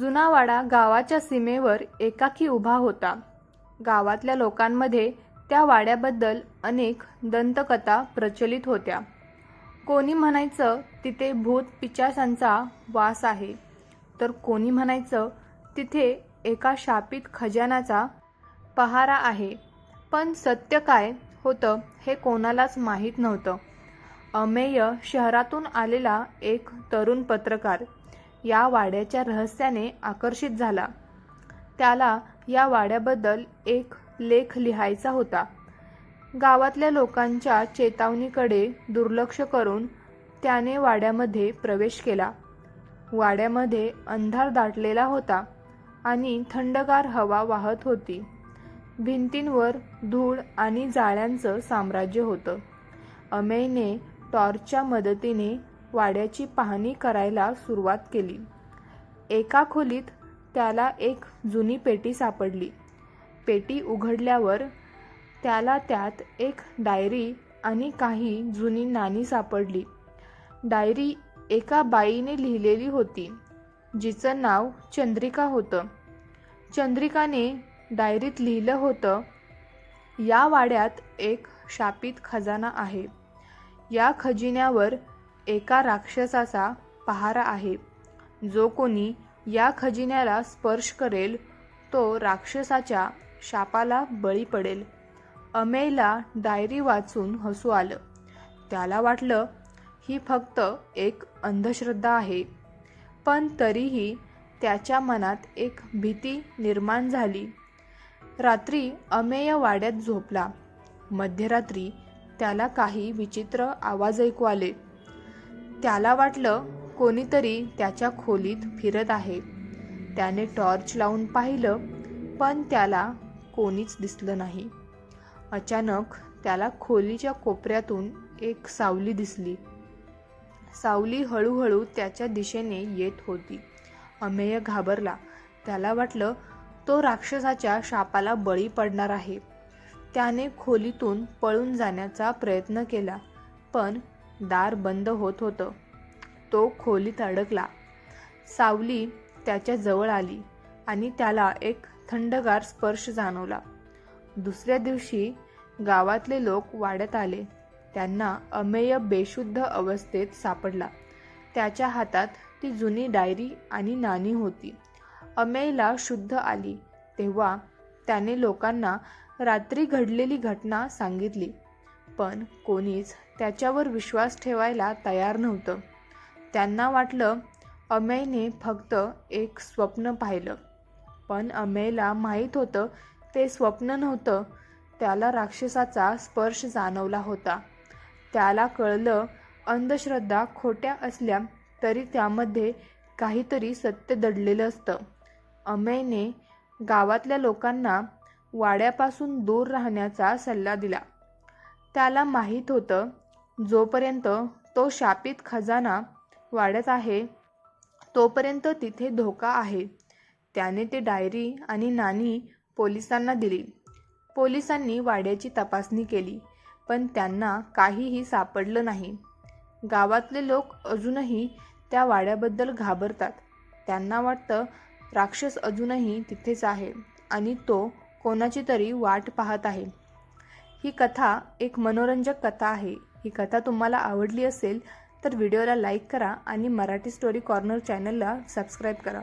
जुना वाडा गावाच्या सीमेवर एकाकी उभा होता. गावातल्या लोकांमध्ये त्या वाड्याबद्दल अनेक दंतकथा प्रचलित होत्या. कोणी म्हणायचं तिथे भूत पिचासांचा वास आहे. तर कोणी म्हणायचं तिथे एका शापित खजानाचा पहारा आहे. पण सत्य काय होतं हे कोणालाच माहीत नव्हतं. अमेय शहरातून आलेला एक तरुण पत्रकार. या वाड्याच्या रहस्याने आकर्षित झाला. त्याला या वाड्याबद्दल एक लेख लिहायचा होता. गावातल्या लोकांच्या चेतावणीकडे दुर्लक्ष करून त्याने वाड्यामध्ये प्रवेश केला. वाड्यामध्ये अंधार दाटलेला होता आणि थंडगार हवा वाहत होती. भिंतींवर धूळ आणि जाळ्यांचं साम्राज्य होतं. अमेयने टॉर्चच्या मदतीने वाड्याची पाहणी करायला सुरुवात केली. एका खोलीत त्याला एक जुनी पेटी सापडली. पेटी उघडल्यावर त्याला त्यात एक डायरी आणि काही जुनी नाणी सापडली. डायरी एका बाईने लिहिलेली होती जिचं नाव चंद्रिका होतं. चंद्रिकाने डायरीत लिहिलं होतं या वाड्यात एक शापित खजाना आहे. या खजिन्यावर एका राक्षसाचा पहारा आहे. जो कोणी या खजिन्याला स्पर्श करेल तो राक्षसाच्या शापाला बळी पडेल. अमेयला डायरी वाचून हसू आलं. त्याला वाटलं ही फक्त एक अंधश्रद्धा आहे. पण तरीही त्याच्या मनात एक भीती निर्माण झाली. रात्री अमेय वाड्यात झोपला. मध्यरात्री त्याला काही विचित्र आवाज ऐकू आले. त्याला वाटलं कोणीतरी त्याच्या खोलीत फिरत आहे. त्याने टॉर्च लावून पाहिलं पण त्याला कोणीच दिसलं नाही. अचानक त्याला खोलीच्या कोपऱ्यातून एक सावली दिसली. सावली हळूहळू त्याच्या दिशेने येत होती. अमेय घाबरला. त्याला वाटलं तो राक्षसाच्या शापाला बळी पडणार आहे. त्याने खोलीतून पळून जाण्याचा प्रयत्न केला पण दार बंद होत होतं. तो खोलीत अडकला. सावली त्याच्याजवळ आली आणि त्याला एक थंडगार स्पर्श जाणवला. दुसऱ्या दिवशी गावातले लोक वाड्यात आले. त्यांना अमेय बेशुद्ध अवस्थेत सापडला. त्याच्या हातात ती जुनी डायरी आणि नाणी होती. अमेयला शुद्ध आली तेव्हा त्याने लोकांना रात्री घडलेली घटना सांगितली. पण कोणीच त्याच्यावर विश्वास ठेवायला तयार नव्हतं. त्यांना वाटलं अमेयने फक्त एक स्वप्न पाहिलं. पण अमेयला माहीत होतं ते स्वप्न नव्हतं. त्याला राक्षसाचा स्पर्श जाणवला होता. त्याला कळलं अंधश्रद्धा खोट्या असल्या तरी त्यामध्ये काहीतरी सत्य दडलेलं असतं. अमेयने गावातल्या लोकांना वाड्यापासून दूर राहण्याचा सल्ला दिला. त्याला माहीत होतं जोपर्यंत तो शापित खजाना वाढत आहे तोपर्यंत तिथे धोका आहे. त्याने ते डायरी आणि नाणी पोलिसांना दिली. पोलिसांनी वाड्याची तपासणी केली पण त्यांना काहीही सापडलं नाही. गावातले लोक अजूनही त्या वाड्याबद्दल घाबरतात. त्यांना वाटतं राक्षस अजूनही तिथेच आहे आणि तो कोणाची तरी वाट पाहत आहे. ही कथा एक मनोरंजक कथा आहे. ही कथा तुम्हाला आवडली असेल तर व्हिडिओला लाईक करा आणि मराठी स्टोरी कॉर्नर चॅनलला सबस्क्राईब करा.